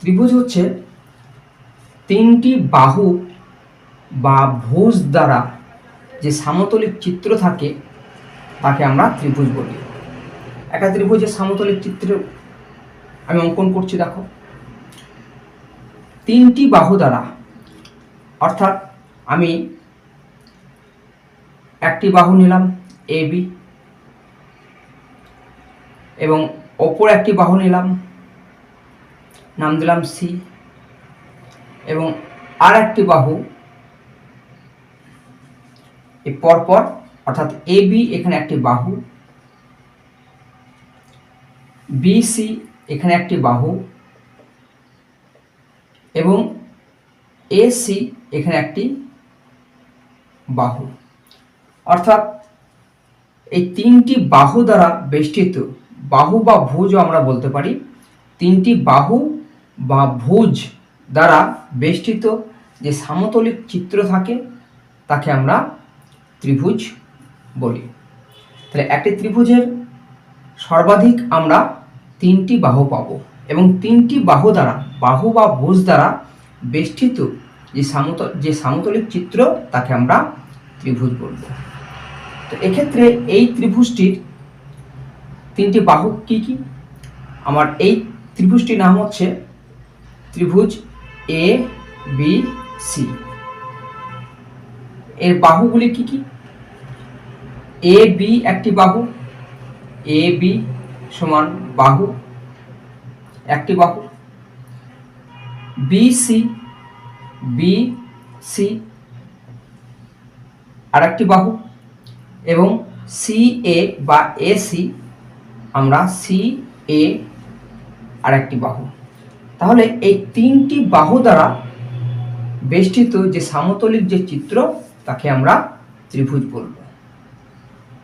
ত্রিভুজ হচ্ছে তিনটি বাহু বা ভুজ দ্বারা যে সামতলিক চিত্র থাকে, তাকে আমরা ত্রিভুজ বলি। একটা ত্রিভুজের সামতলিক চিত্র আমি অঙ্কন করছি, দেখো। তিনটি বাহু দ্বারা, অর্থাৎ আমি একটি বাহু নিলাম, এ, বি, এবং অপর একটি বাহু নিলাম নাম দিলাম সি। এবং আর একটি বাহু পরপর, অর্থাৎ এ, বি, এখানে একটি বাহু বিসি এখানে একটি বাহু, এবং এসি এখানে একটি বাহু। অর্থাৎ এই তিনটি বাহু দ্বারা বেষ্টিত, বাহু বা ভুজও আমরা বলতে পারি, তিনটি বাহু বা ভুজ দ্বারা বেষ্টিত যে সামতলিক চিত্র থাকে, তাকে আমরা ত্রিভুজ বলি। তাহলে একটি ত্রিভুজের সর্বাধিক আমরা তিনটি বাহু পাবো এবং তিনটি বাহু দ্বারা, বাহু বা ভুজ দ্বারা বেষ্টিত যে সামত, যে সামতলিক চিত্র, তাকে আমরা ত্রিভুজ বলব। তো এক্ষেত্রে এই ত্রিভুজটির তিনটি বাহু কি কি? আমার এই ত্রিভুজটির নাম হচ্ছে ত্রিভুজ এ বি সি এর বাহুগুলি কি কি? এ বি একটি বাহু। এ বি সমান বাহু একটি বাহু। বি সি বি সি আর একটি বাহু। এবং সি এ বা এ সি আমরা সি এ আর একটি বাহু। তাহলে এই তিনটি বাহু দ্বারা বেষ্টিত যে সামতলিক যে চিত্র তাকে আমরা ত্রিভুজ বলব।